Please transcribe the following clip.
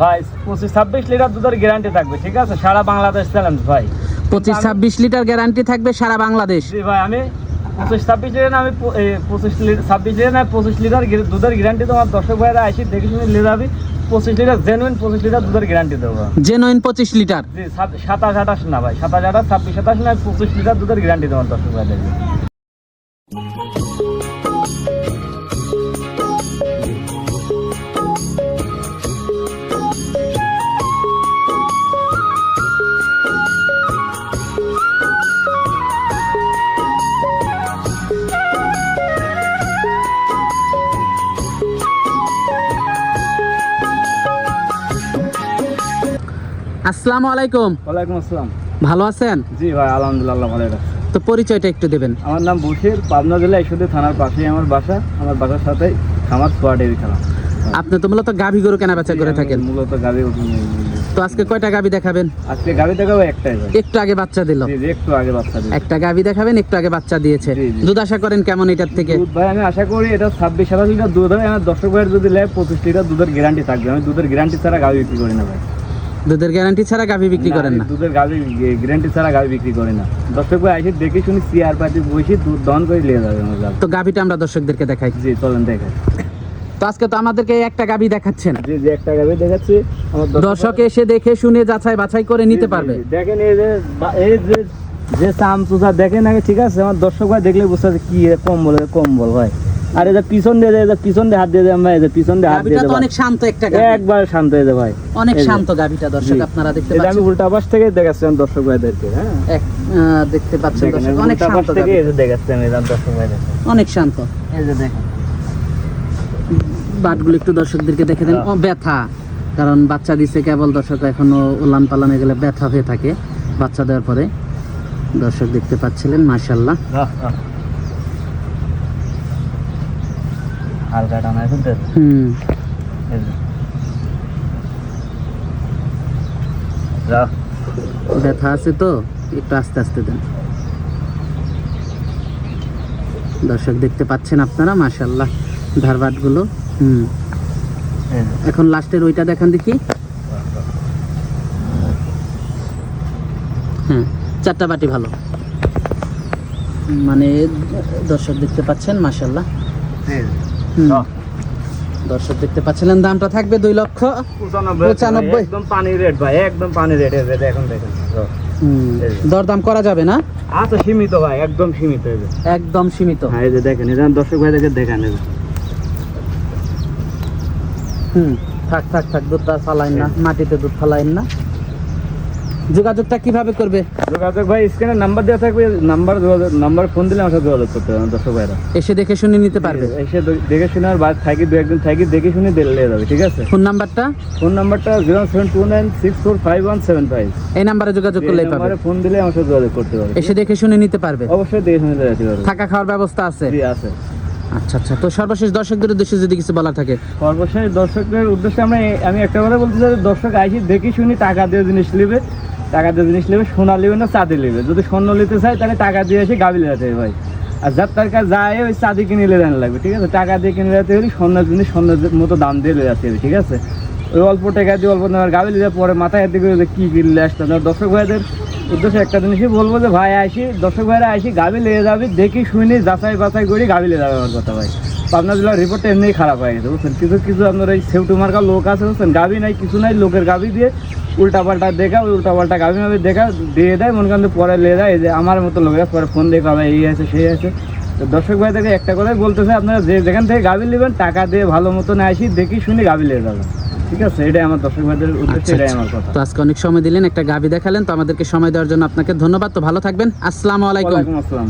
ভাই পঁচিশ ছাব্বিশ লিটার দুধের গ্যারান্টি থাকবে ঠিক আছে? সারা বাংলাদেশ চ্যালেঞ্জ ভাই। পঁচিশ ছাব্বিশ লিটার গ্যারান্টি থাকবে সারা বাংলাদেশ। জি ভাই আমি পঁচিশ ছাব্বিশ লিটার আমি পঁচিশ লিটার ছাব্বিশ লিটার না পঁচিশ লিটার দুধের গ্যারান্টি তোমার দর্শক ভাইরা আসি দেখে শুনে নিয়ে যাবি। পঁচিশ লিটার জেনুইন পঁচিশ লিটার দুধের গ্যারান্টি দেবো। জেনুইন পঁচিশ লিটার। জি সাতাশ আঠাশ না ভাই সাতাশ আঠাশ ছাব্বিশ সাতাশ না পঁচিশ লিটার দুধের গ্যারান্টি দেওয়ার দর্শক ভাইদেরকে আসসালামু আলাইকুম। ওয়ালাইকুম আসসালাম। ভালো আছেন? জি ভাই আলহামদুলিল্লাহ ভালো আছে। তো পরিচয়টা একটু দেবেন। আমার নাম বশির পাবনা জেলা থানার পাশেই আমার বাসা। আমার বাসার সাথে সোয়া ডেরি খেলা। আপনি তো মূলত গাভী গরু কেনা বেচা করে থাকেন। মূলত গাড়ি তো আজকে কয়টা গাভী দেখাবেন? আজকে গাভী দেখাবো একটাই ভাই। একটু আগে বাচ্চা দিল। একটু আগে বাচ্চা দিই একটা গাভী দেখাবেন একটু আগে বাচ্চা দিয়েছে। দুধ আশা করেন কেমন এটার থেকে? দুধ ভাই আমি আশা করি এটা ছাব্বিশ সাতাশ লিটার দুধ হবে। আমার দর্শক ভাইয়ের যদি লেয় পঁচিশ লিটার দুধের গ্যারান্টি থাকবে। আমি দুধের গ্যারান্টি ছাড়া গাভী বিক্রি করি না ভাই। দুধের গ্যারান্টি ছাড়া গাভী বিক্রি করেন না। দুধের গাড়ি গ্যারান্টি ছাড়া গাড়ি বিক্রি করি না। দর্শক ভাই এসে দেখে শুনি চেয়ার পাতি বসে দুধ দহন করে নিয়ে যাবে তো গাভীটা আমরা দর্শকদেরকে দেখাই। জি চলেন দেখে তো আজকে তো আমাদেরকে একটা গাভী দেখাচ্ছেন জি যে একটা গাড়ি দেখাচ্ছি। আমার দর্শক এসে দেখে শুনে যাচাই বাছাই করে নিতে পারবে। জি, জি, দেখেন এই যে এই যে যে চুষা দেখেন আগে ঠিক আছে? আমার দর্শক ভাই দেখলে বুঝতে কি কম বলে কম বল ভাই। আর যে পিছন দিয়ে যায়, পিছন দিয়ে হাত দিয়ে যে পিছন দিয়ে হাত দিয়ে অনেক শান্ত একটা একবার শান্ত হয়ে যায় ভাই। অনেক শান্ত গাভীটা দর্শক আপনারা দেখতে এটা আমি উল্টা পাশ থেকে দর্শক ভাইদেরকে হ্যাঁ? দেখতে পাচ্ছেন দর্শক অনেক শান্ত। এই যে দর্শক অনেক শান্ত। এই যে দেখেন। বাটগুলো একটু দর্শকদেরকে দেখে দেন। হ্যাঁ। ব্যথা কারণ বাচ্চা দিছে কেবল দর্শক এখনও উলান পালানে গেলে ব্যথা হয়ে থাকে বাচ্চা দেওয়ার পরে। দর্শক দেখতে পাচ্ছিলেন মাশাল্লাহ হালকা হুম। ব্যথা আছে তো একটু আস্তে আস্তে দেন। দর্শক দেখতে পাচ্ছেন আপনারা মাশাল্লাহ ধারবাটগুলো হুম। এখন লাস্টের ওইটা দেখান দেখি। হ্যাঁ চারটা বাটি ভালো। মানে দর্শক দেখতে পাচ্ছেন মাশাল্লাহ। দর্শক দেখতে পাচ্ছিলেন দামটা থাকবে দুই লক্ষ পঁচানব্বই। একদম পানি রেট ভাই একদম পানি রেট এখন দেখেন। দরদাম করা যাবে না? আচ্ছা সীমিত ভাই একদম সীমিত। একদম সীমিত। হ্যাঁ এই যে দেখেন এটা দর্শক ভাই দেখে দেখেন। হুম। থাক থাক থাক দুধটা ফালাইন না মাটিতে দুধ ফালাইন না। যোগাযোগটা কীভাবে করবে? যোগাযোগ ভাই স্ক্রিনে নাম্বার দেওয়া থাকবে নাম্বার যোগাযোগ নাম্বার ফোন দিলে আমার সাথে যোগাযোগ করতে আমার দর্শক ভাইরা। এসে দেখে শুনে নিতে পারবে। এসে দেখে শুনে আর বাদ থাকি দু একদিন থাকি দেখে শুনে দিলে যাবে ঠিক আছে? ফোন নাম্বারটা? ফোন নাম্বারটা zero seven two nine six four five one seven five. এই নাম্বারে যোগাযোগ করলেই পাবে ফোন দিলে আমার সাথে যোগাযোগ করতে পারবে। এসে দেখে শুনে নিতে পারবে। অবশ্যই দেখে শুনে যেতে পারবে। থাকা খাওয়ার ব্যবস্থা আছে? জি আছে। আচ্ছা আচ্ছা। তো সর্বশেষ দর্শকদের উদ্দেশ্যে যদি কিছু বলা থাকে। সর্বশেষ দর্শকদের উদ্দেশ্যে আমরা আমি একটা কথা বলতে চাই দর্শক আইসি দেখি শুনি টাকা দিয়ে জিনিস নেবে। টাকা দিয়ে জিনিস নেবে, সোনা নেবে না, চাঁদি নেবে। যদি স্বর্ণ নিতে চাই তাহলে টাকা দিয়ে এসে গাবি নিতে হবে ভাই। আর যার তার কাছে যায়, ওই চাঁদি কিনে নিলে জানা লাগবে, ঠিক আছে? টাকা দিয়ে কিনে যেতে হলে স্বর্ণের জিনিস, স্বর্ণের মতো দাম দিয়ে যেতে হবে, ঠিক আছে? ওই অল্প টাকা দিয়ে অল্প নেওয়ার গাবি নিলে পরে মাথায় হাতে করে কী কিনলে আসতে? হবে। দর্শক ভাইদের উদ্দেশ্যে একটা জিনিসই বলব যে, ভাই, আসি। দর্শক ভাইরা আসি, গাবি নিয়ে যাবে, দেখি, শুনি, যাচাই বাছাই করে, গাবি নিয়ে যাবে আমার কথা ভাই। পাবনা জেলার রিপোর্টটা এমনিই খারাপ হয়ে গেছে, বুঝছেন? কিছু কিছু আপনার এই সেউটু মার্কা লোক আছে, বুঝছেন? গাবি নাই, কিছু নাই, লোকের গাবি দিয়ে উল্টা পাল্টা দেখা উল্টা পাল্টা গাবি মাবি দেখা দিয়ে দেয় মনে করেন পরে লে দেয় যে আমার মতো লোকেরা পরে ফোন দিয়ে কবে এই আছে সেই আছে। তো দর্শক ভাই থেকে একটা কথাই বলতেছে আপনারা যে যেখান থেকে গাবি নেবেন টাকা দিয়ে ভালো মতন আসি দেখি শুনি গাবি নিয়ে যাবেন ঠিক আছে? এটাই আমার দর্শক ভাইদের উদ্দেশ্যে আচ্ছা, এটাই আচ্ছা। আমার কথা। তো আজকে অনেক সময় দিলেন একটা গাবি দেখালেন তো আমাদেরকে সময় দেওয়ার জন্য আপনাকে ধন্যবাদ। তো ভালো থাকবেন আসসালামু আলাইকুম। আসসালাম।